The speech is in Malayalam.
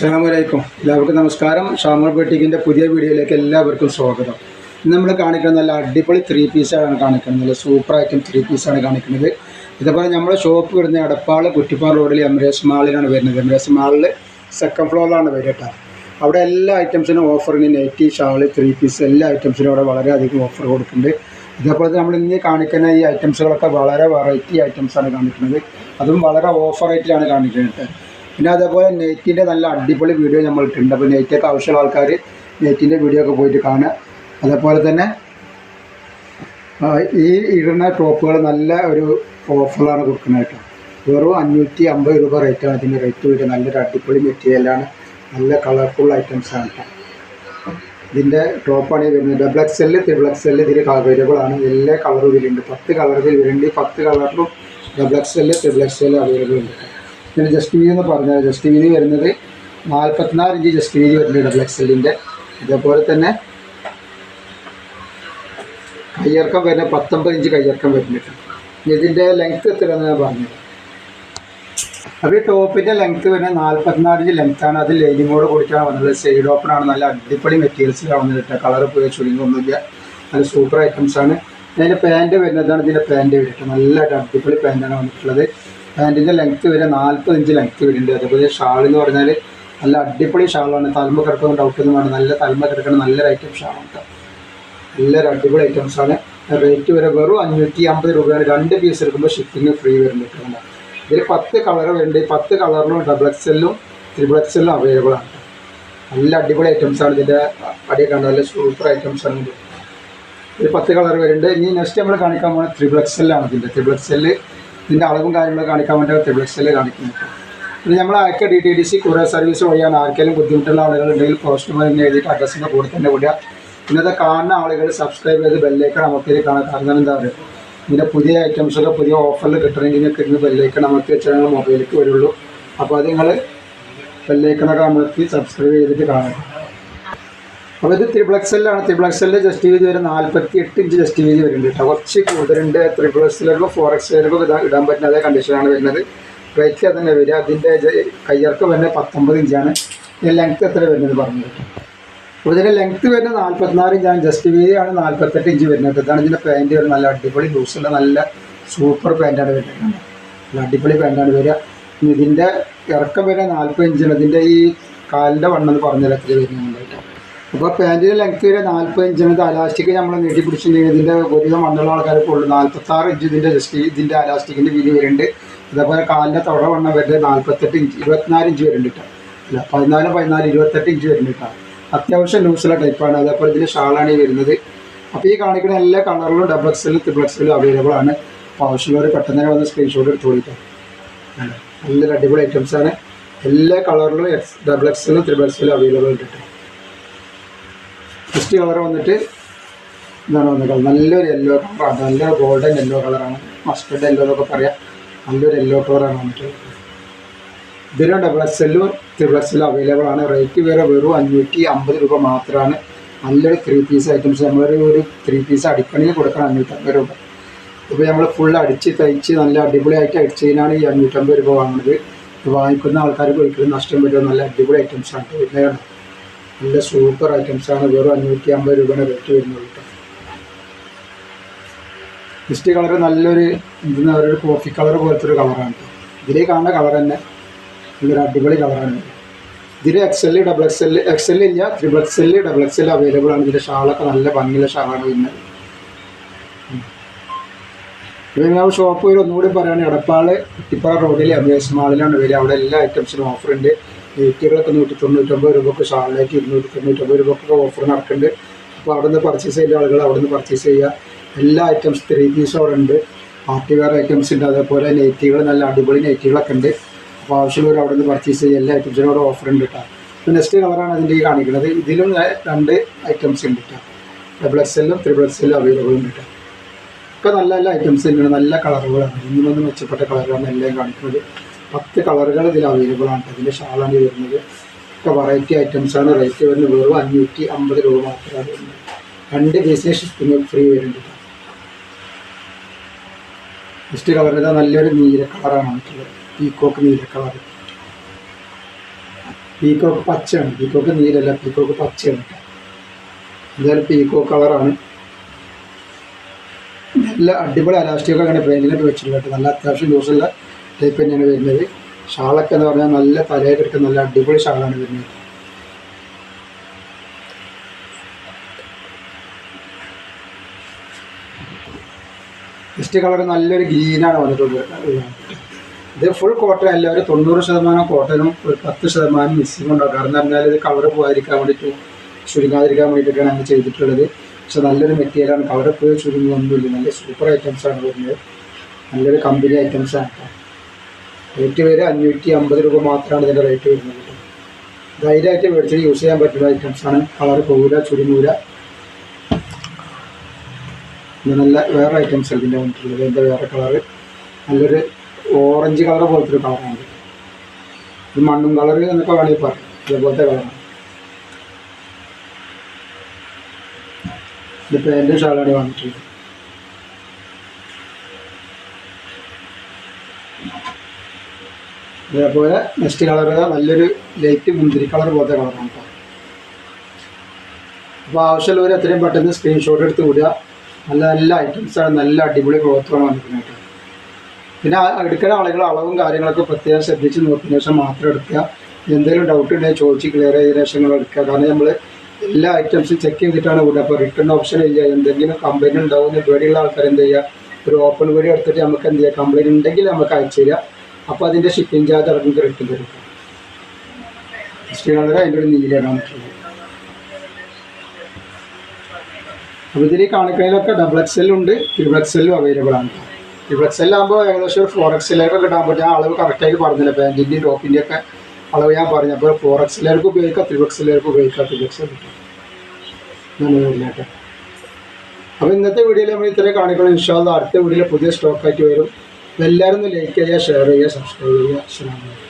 അസ്സാമലൈക്കും എല്ലാവർക്കും നമസ്കാരം. ഷാമർ ബട്ടിക്കിന്റെ പുതിയ വീഡിയോയിലേക്ക് എല്ലാവർക്കും സ്വാഗതം. ഇന്ന് നമ്മൾ കാണിക്കുന്നത് നല്ല അടിപൊളി ത്രീ പീസാണ് കാണിക്കുന്നത്. നല്ല സൂപ്പർ ഐറ്റം ത്രീ പീസാണ് കാണിക്കുന്നത്. ഇതേപോലെ നമ്മുടെ ഷോപ്പ് വരുന്ന അടപ്പാൾ കുറ്റിപ്പാറ റോഡിൽ എംറേസ് മാളിലാണ് വരുന്നത്. എംറേസ് മാളിൽ സെക്കൻഡ് ഫ്ലോറിലാണ് വരിക കേട്ടോ അവിടെ എല്ലാ ഐറ്റംസിനും ഓഫറിന് നെറ്റി ഷാൾ ത്രീ പീസ് എല്ലാ ഐറ്റംസിനും അവിടെ വളരെയധികം ഓഫർ കൊടുക്കുന്നുണ്ട്. ഇതേപോലെ നമ്മൾ ഇന്ന് കാണിക്കുന്ന ഈ ഐറ്റംസുകളൊക്കെ വളരെ വെറൈറ്റി ഐറ്റംസാണ് കാണിക്കുന്നത്. അതും വളരെ ഓഫർ റേറ്റിലാണ് കാണിക്കുന്നത് പിന്നെ അതേപോലെ നെയ്റ്റിന്റെ നല്ല അടിപൊളി വീഡിയോ നമ്മൾ ഇട്ടിട്ടുണ്ട് അപ്പോൾ നെയ്റ്റൊക്കെ ആവശ്യമുള്ള ആൾക്കാർ നെയ്റ്റിന്റെ വീഡിയോ ഒക്കെ പോയിട്ട് കാണുക. അതേപോലെ തന്നെ ഈ ഇടുന്ന ടോപ്പുകൾ നല്ല ഒരു ഓഫറാണ് കൊടുക്കുന്നത് കേട്ടോ. വെറും അഞ്ഞൂറ്റി അമ്പത് രൂപ റേറ്റാണ് ഇതിന്റെ റേറ്റ് വരുന്നത് നല്ലൊരു അടിപൊളി മെറ്റീരിയലാണ് നല്ല കളർഫുൾ ഐറ്റംസാണ് കേട്ടോ. ഇതിന്റെ ടോപ്പാണ് ഈ വരുന്നത്. Double X L triple X L ഇതിൽ അവൈലബിൾ ആണ്. എല്ലാ കളറും ഇതിലുണ്ട്. പത്ത് കളറിൽ വരുന്നുണ്ട്. പത്ത് കളറിലും double X L triple X L available ഉണ്ട്. പിന്നെ ജസ്റ്റ് വീതി എന്ന് പറഞ്ഞാൽ ജസ്റ്റ് വീതി വരുന്നത് നാൽപ്പത്തിനാല് ഇഞ്ച് ജസ്റ്റ് വീതി വരുന്നുണ്ട് ഡബിൾ എക്സലിന്റെ ഇതേപോലെ തന്നെ കയ്യിറക്കം വരുന്ന പത്തൊമ്പത് ഇഞ്ച് കയ്യിറക്കം വരുന്നുണ്ട് ഇതിന്റെ ലെങ്ത് എത്രയാണെന്ന് ഞാൻ പറഞ്ഞത് അപ്പോൾ ഈ ടോപ്പിന്റെ ലെങ്ത് വരുന്നത് നാൽപ്പത്തിനാല് ഇഞ്ച് ലെങ്ത്താണ് അത് ലൈനിങ്ങോട് കൂടിയിട്ടാണ് വന്നത്. സൈഡ് ഓപ്പൺ ആണ്. നല്ല അടിപൊളി മെറ്റീരിയൽസിലാണ് വന്നത് കേട്ടോ. കളർ പോയി ചുരുങ്ങൊന്നുമില്ല നല്ല സൂപ്പർ ഐറ്റംസ് ആണ്. അതിന്റെ പാന്റ് വരുന്നതാണ് ഇതിന്റെ പാന്റ് വരുന്നത് നല്ല അടിപൊളി പാന്റാണ് വന്നിട്ടുള്ളത്. പാന്റിന്റെ ലെങ്ത് വരെ നാൽപ്പത് ഇഞ്ച് ലെങ്ത് വരുന്നുണ്ട് അതേപോലെ ഷാൾ എന്ന് പറഞ്ഞാൽ നല്ല അടിപൊളി ഷാളാണ് തലമ കിടക്കുന്ന ഡൗട്ടൊന്നും വേണം നല്ല തലമ കിടക്കുന്ന നല്ലൊരു ഐറ്റം ഷാളാണ് നല്ലൊരു അടിപൊളി ഐറ്റംസ് ആണ്. റേറ്റ് വരെ വെറും അഞ്ഞൂറ്റി അമ്പത് രൂപയാണ്. രണ്ട് പീസ് എടുക്കുമ്പോൾ ഷിപ്പിംഗ് ഫ്രീ വരുന്നുണ്ട് ഇതിൽ പത്ത് കളർ ഈ പത്ത് കളറിലും ഡബിൾ എക്സെല്ലും ത്രിബിൾ എക്സെല്ലും അവൈലബിൾ ആണ് നല്ല അടിപൊളി ഐറ്റംസ് ആണ്. ഇതിന്റെ അടിയിൽ കണ്ടത് നല്ല സൂപ്പർ ഐറ്റംസ് ആണ് ഇത്. ഒരു പത്ത് കളർ വരുന്നുണ്ട്. ഇനി നെക്സ്റ്റ് നമ്മൾ കാണിക്കാൻ പോകുന്നത് ത്രിബിൾ എക്സെല്ലാണ് ഇതിന്റെ ത്രിബിൾ എക്സെല്ല് ഇതിന്റെ അളവും കാര്യങ്ങളും കാണിക്കാൻ വേണ്ടി ത്രിബിൾ എക്സെല്ല് കാണിക്കുന്നത് പിന്നെ നമ്മൾ അയക്കുക ഡി ടി ഡി സി കുറേ സർവീസ് വഴിയാണ് ആർക്കെങ്കിലും ബുദ്ധിമുട്ടുള്ള ആളുകളുണ്ടെങ്കിൽ പോസ്റ്റ് എഴുതിയിട്ട് അഡ്രസ്സിന്റെ കൂടെ തന്നെ വിടുക. ഇന്നത്തെ കാണുന്ന ആളുകൾ സബ്സ്ക്രൈബ് ചെയ്ത് ബെല്ലേക്ക് അമർത്തി കാണാൻ കാരണം എന്താ പറയുക ഇതിന്റെ പുതിയ ഐറ്റംസൊക്കെ പുതിയ ഓഫറിൽ കിട്ടണമെങ്കിൽ നിങ്ങൾക്ക് ഇന്ന് ബെല്ലേക്ക് അമർത്തി വെച്ചാൽ മൊബൈലിലേക്ക് വരുള്ളൂ. അപ്പോൾ അത് നിങ്ങൾ ബെല്ലേക്കണൊക്കെ അമർത്തി സബ്സ്ക്രൈബ് ചെയ്തിട്ട് കാണുക. അപ്പോൾ ഇത് ത്രിപ്ലക്സെല്ലാണ് ത്രിപ്ലക്സലിൽ ജസ്റ്റ് വീതി വരെ നാൽപ്പത്തി എട്ട് ഇഞ്ച് ജസ്റ്റ് വീതി വരുന്നുണ്ട് കേട്ടോ. കുറച്ച് കൂടുതലുണ്ട്. ത്രിപ്ലക്സിലും ഫോർ എക്സിലും ഇതാ ഇടാൻ പറ്റുന്ന അതേ കണ്ടീഷനാണ് വരുന്നത്. റേറ്റ് അത് തന്നെ വരിക. അതിന്റെ കയ്യർക്ക് വരുന്നത് പത്തൊമ്പത് ഇഞ്ചാണ് ഇതിന്റെ ലെങ്ത് എത്ര വരുന്നത് പറഞ്ഞു കേട്ടോ അപ്പോൾ ഇതിന്റെ ലെങ്ത് വരുന്നത് നാൽപ്പത്തിനാല് ഇഞ്ചാണ് ജസ്റ്റ് വീതിയാണ് നാൽപ്പത്തെട്ട് ഇഞ്ച് വരുന്നത്. ഇതാണ് ഇതിന്റെ പാന്റ് വരുന്നത്. നല്ല അടിപൊളി ലൂസുള്ള നല്ല സൂപ്പർ പാന്റാണ് വരുന്നത്. നല്ല അടിപൊളി പാന്റാണ് വരിക. ഇതിന്റെ ഇറക്കം വരെ നാൽപ്പത് ഇഞ്ചാണ് ഇതിന്റെ ഈ കാലിന്റെ വണ്ണം എന്ന് പറഞ്ഞാൽ എത്ര വരുന്നുണ്ട് അപ്പോൾ പാന്റിന്റെ ലെങ്ത് വരെ നാൽപ്പത് ഇഞ്ചാണ് ഇത് അലാസ്റ്റിക് നമ്മൾ നീട്ടി പിടിച്ചിട്ടുണ്ടെങ്കിൽ ഇതിന്റെ ഒരുവിധം മണ്ണുള്ള ആൾക്കാർക്ക് ഉള്ളൂ നാൽപ്പത്താറ് ഇഞ്ച് ഇതിന്റെ ജസ്റ്റ് ഇതിന്റെ അലാസ്റ്റിക്കിന്റെ വീതി വരുന്നുണ്ട്. ഇതേപോലെ കാലിന്റെ തുട വണ്ണം വരുന്നത് നാൽപ്പത്തെട്ട് ഇഞ്ച് ഇരുപത്തിനാല് ഇഞ്ച് വരുന്നുണ്ട് അല്ല പതിനാല് പതിനാല് ഇരുപത്തെട്ട് ഇഞ്ച് വരുന്നുണ്ട് അത്യാവശ്യം ലൂസുള്ള ടൈപ്പാണ് അതേപോലെ ഇതിന്റെ ഷാളാണ് ഈ വരുന്നത്. അപ്പോൾ ഈ കാണിക്കുന്ന എല്ലാ കളറിലും ഡബിൾ എക്സലും ത്രിബിൾ എക്സലും അവൈലബിൾ ആണ്. അപ്പോൾ ആവശ്യമുള്ളവർ പെട്ടെന്ന് തന്നെ വന്ന് സ്ക്രീൻഷോട്ട് എടുത്ത് കൊടുക്കാം നല്ലൊരു അടിപൊളി ഐറ്റംസ് ആണ്. എല്ലാ കളറിലും എക്സ് ഡബിൾ എക്സലും ത്രിബിൾ എക്സലും അവൈലബിൾ ഉണ്ട് ഫസ്റ്റ് കളർ വന്നിട്ട് ഇതാണ് വന്നിട്ട് നല്ലൊരു യെല്ലോ കളറാണ് നല്ലൊരു ഗോൾഡൻ യെല്ലോ കളറാണ് മസ്റ്റർഡ് യെല്ലോ എന്നൊക്കെ പറയാം. നല്ലൊരു യെല്ലോ കളറാണ് വന്നിട്ടുള്ളത് ഇതിന് ഡബിൾ എക്സ് എല്ലും എല്ലും അവൈലബിൾ ആണ്. റേറ്റ് വേറെ വെറും അഞ്ഞൂറ്റി അമ്പത് രൂപ മാത്രമാണ്. നല്ലൊരു ത്രീ പീസ് ഐറ്റംസ് നമ്മളൊരു ഒരു ത്രീ പീസ് അടിക്കണമെങ്കിൽ കൊടുക്കണം അഞ്ഞൂറ്റമ്പത് രൂപ. ഇപ്പോൾ നമ്മൾ ഫുൾ അടിച്ച് തയ്ച്ച് നല്ല അടിപൊളിയായിട്ട് അടിച്ചതിനാണ് ഈ അഞ്ഞൂറ്റമ്പത് രൂപ വാങ്ങുന്നത് ഇത് വാങ്ങിക്കുന്ന ആൾക്കാർക്ക് ഒരിക്കലും നഷ്ടം വരുമോ? നല്ല അടിപൊളി ഐറ്റംസ് ആണ്. വരുന്നത് നല്ല സൂപ്പർ ഐറ്റംസ് ആണ് വെറും അഞ്ഞൂറ്റി അമ്പത് രൂപയുടെ റേറ്റ് വരുന്നത് കേട്ടോ. മിസ്റ്റ് കളർ നല്ലൊരു എന്താ പറയുക കോഫി കളർ പോലത്തെ ഒരു കളറാണ് ഇതിലേ കാണുന്ന കളർ തന്നെ നല്ലൊരു അടിപൊളി കളറാണ് ഇതിൽ X L double X L X L ഇല്ല triple X L double X L available ആണ്. ഇതിന്റെ ഷാളൊക്കെ നല്ല ഭംഗിയുള്ള ഷാളാണ് വരുന്നത്. നിങ്ങൾ ഷോപ്പ് വരെ ഒന്നുകൂടി പറയുകയാണെങ്കിൽ എടപ്പാൾ കുട്ടിപ്പാറ റോഡിൽ അമേസ് മാളിലാണ് വരിക. അവിടെ എല്ലാ ഐറ്റംസിനും ഓഫർ ഉണ്ട്. നെറ്റുകളൊക്കെ നൂറ്റി തൊണ്ണൂറ്റൊമ്പത് രൂപക്ക് ഷാളിലേക്ക് ഇരുന്നൂറ്റി തൊണ്ണൂറ്റൊമ്പത് രൂപക്കൊക്കെ ഓഫർ നടക്കുന്നുണ്ട്. അപ്പോൾ അവിടെ നിന്ന് പർച്ചേസ് ചെയ്യുന്ന ആളുകൾ അവിടെ നിന്ന് പർച്ചേസ് ചെയ്യുക. എല്ലാ ഐറ്റംസ് ത്രീ പീസ് അവിടെ ഉണ്ട്. പാർട്ടി വെയർ ഐറ്റംസ് ഉണ്ട്. അതേപോലെ നെറ്റുകൾ നല്ല അടിപൊളി നെറ്റുകളൊക്കെ ഉണ്ട്. അപ്പോൾ ആവശ്യമുള്ളവർ അവിടെ നിന്ന് പർച്ചേസ് ചെയ്യുക. എല്ലാ ഐറ്റംസിനും അവിടെ ഓഫർ ഉണ്ട് കേട്ടോ നെക്സ്റ്റ് കളറാണ് അതിന്റെ ഈ കാണിക്കുന്നത്. ഇതിലും രണ്ട് ഐറ്റംസ് ഉണ്ട് കേട്ടോ ഡബിൾ എക്സ് എല്ലും ത്രിബിൾ എക്സ് എല്ലും അവൈലബിൾ ഉണ്ട് കേട്ടോ ഇപ്പോൾ നല്ല നല്ല ഐറ്റംസ് തന്നെയാണ് നല്ല കളറുകളാണ് ഇന്നൊന്നും മെച്ചപ്പെട്ട കളറുകളാണ് എല്ലാം കാണിക്കുന്നത്. പത്ത് കളറുകൾ ഇതിൽ അവൈലബിൾ ആണ്. ഇതിന്റെ ഷാളാണ് വരുന്നത്. ഒക്കെ വെറൈറ്റി ഐറ്റംസ് ആണ്. റേറ്റ് വരുന്നത് വെറും അഞ്ഞൂറ്റി അമ്പത് രൂപ മാത്രമാണ് വരുന്നത്. രണ്ട് പീസിന് ഷിപ്പിംഗ് ഫ്രീ വരുന്നുണ്ട് ഫസ്റ്റ് കളർ നല്ലൊരു നീല കളറാണ് വന്നിട്ടുള്ളത്. പീക്കോക്ക് നീല കളർ പീക്കോക്ക് പച്ചയാണ്. പീക്കോക്ക് നീലല്ല പീക്കോക്ക് പച്ചയാണ് എന്തായാലും പീക്കോക്ക് കളറാണ് നല്ല അടിപൊളി അലാസ്റ്റിക്കൊക്കെ അങ്ങനെ ബ്രെയിനിലൊക്കെ വെച്ചിട്ടുണ്ട് നല്ല അത്യാവശ്യം യൂസുള്ള ടൈപ്പ് തന്നെയാണ് വരുന്നത്. ഷാളൊക്കെ എന്ന് പറഞ്ഞാൽ നല്ല തലയൊക്കെ എടുക്കുന്ന നല്ല അടിപൊളി ഷാളാണ് വരുന്നത്. ഫസ്റ്റ് കളർ നല്ലൊരു ഗ്രീനാണ് വന്നിട്ടുള്ളത്. ഇത് ഫുൾ കോട്ടൺ അല്ല ഒരു തൊണ്ണൂറ് ശതമാനം കോട്ടനും ഒരു പത്ത് ശതമാനം മിസ്സിംഗ് ഉണ്ടാവും. കാരണം പറഞ്ഞാൽ ഇത് കളർ പോകാതിരിക്കാൻ വേണ്ടിയിട്ട് ചുരുങ്ങാതിരിക്കാൻ വേണ്ടിയിട്ടൊക്കെയാണ് അങ്ങനെ ചെയ്തിട്ടുള്ളത്. പക്ഷെ നല്ലൊരു മെറ്റീരിയലാണ് കളർ പോയി ചുരുങ്ങൊന്നുമില്ല നല്ല സൂപ്പർ ഐറ്റംസ് ആണ് വരുന്നത്. നല്ലൊരു കമ്പനി ഐറ്റംസ് ആണ്. കേട്ടോ റേറ്റ് വരെ അഞ്ഞൂറ്റി അമ്പത് രൂപ മാത്രമാണ് ഇതിന്റെ റേറ്റ് വരുന്നത് ധൈര്യമായിട്ട് മേടിച്ച് യൂസ് ചെയ്യാൻ പറ്റുന്ന ഐറ്റംസ് ആണ്. കളർ പോകില്ല ചുരുങ്ങൂല. നല്ല വേറെ ഐറ്റംസ് ഇതിന്റെ വന്നിട്ടുള്ളത് ഇതിന്റെ വേറെ കളറ് നല്ലൊരു ഓറഞ്ച് കളർ പോലത്തെ ഒരു കളറാണ് ഇത് മണ്ണും കളർ എന്നൊക്കെ വേണമെങ്കിൽ പറയാം. ഇതേപോലത്തെ കളറാണ് ഇത് പാന്റും ഷാളാണ് വന്നിട്ടുള്ളത്. അതേപോലെ നെക്സ്റ്റ് കളർ നല്ലൊരു ലൈറ്റ് മുന്തിരി കളർ പോലത്തെ കളറാണ് കേട്ടോ അപ്പോൾ ആവശ്യമുള്ളവർ എത്രയും പെട്ടെന്ന് സ്ക്രീൻഷോട്ട് എടുത്ത് വിടുക. നല്ല നല്ല ഐറ്റംസാണ് നല്ല അടിപൊളി ക്ലോത്തുകളാണ് വന്നിരിക്കുന്നത് കേട്ടോ പിന്നെ എടുക്കുന്ന ആളുകൾ അളവും കാര്യങ്ങളൊക്കെ പ്രത്യേകം ശ്രദ്ധിച്ച് നോക്കുന്ന ശേഷം മാത്രം എടുക്കുക. എന്തെങ്കിലും ഡൗട്ട് ഉണ്ടെങ്കിൽ ചോദിച്ച് ക്ലിയർ ചെയ്ത ശേഷം എടുക്കുക. കാരണം നമ്മൾ എല്ലാ ഐറ്റംസും ചെക്ക് ചെയ്തിട്ടാണ് വിടുക. അപ്പോൾ റിട്ടേൺ ഓപ്ഷൻ ഇല്ല. എന്തെങ്കിലും കംപ്ലൈന്റ് ഉണ്ടാവുന്ന പേടിയുള്ള ആൾക്കാർ എന്ത് ചെയ്യുക? ഒരു ഓപ്പൺ വഴി എടുത്തിട്ട് നമുക്ക് എന്ത് ചെയ്യുക കംപ്ലൈന്റ് ഉണ്ടെങ്കിൽ നമുക്ക് അയച്ചു തരിക. അപ്പോൾ അതിന്റെ ഷിപ്പിംഗ് ചാർജ് അടക്കം കിട്ടുന്നത് തരും ഹിസ്റ്ററി അതിന്റെ ഒരു നീലയാണ് അപ്പോൾ ഇതിൽ കാണിക്കുന്നതിലൊക്കെ ഡബിൾ എക്സ് ഉണ്ട് എക്സ് എല്ലും അവൈലബിൾ ആണ്. ട്രിബിൾ എക്സ് ആകുമ്പോൾ ഏകദേശം ഒരു ഫോർ എക്സെല്ലേക്ക് കിട്ടാൻ പറ്റും. ആ അളവ് കറക്റ്റായിട്ട് പറഞ്ഞില്ല. പാന്റിന്റെയും ടോപ്പിന്റെ ഒക്കെ അളവ് ഞാൻ പറഞ്ഞു അപ്പോൾ ഫോർ എക്സെല്ലുകാർക്ക് ഉപയോഗിക്കാം ത്രീ എക്സെല്ലുകാർക്ക് ഉപയോഗിക്കാം ത്രിപിൾ എക്സ് കിട്ടും. അപ്പോൾ ഇന്നത്തെ വീഡിയോയിൽ നമ്മൾ ഇത്രയും കാണിക്കണം ഇൻഷാല്ല അടുത്ത വീഡിയോയിൽ പുതിയ സ്റ്റോക്കായിട്ട് വരും. എല്ലാവരും ലൈക്ക് ചെയ്യുക ഷെയർ ചെയ്യുക സബ്സ്ക്രൈബ് ചെയ്യുക. അലൈക്കും.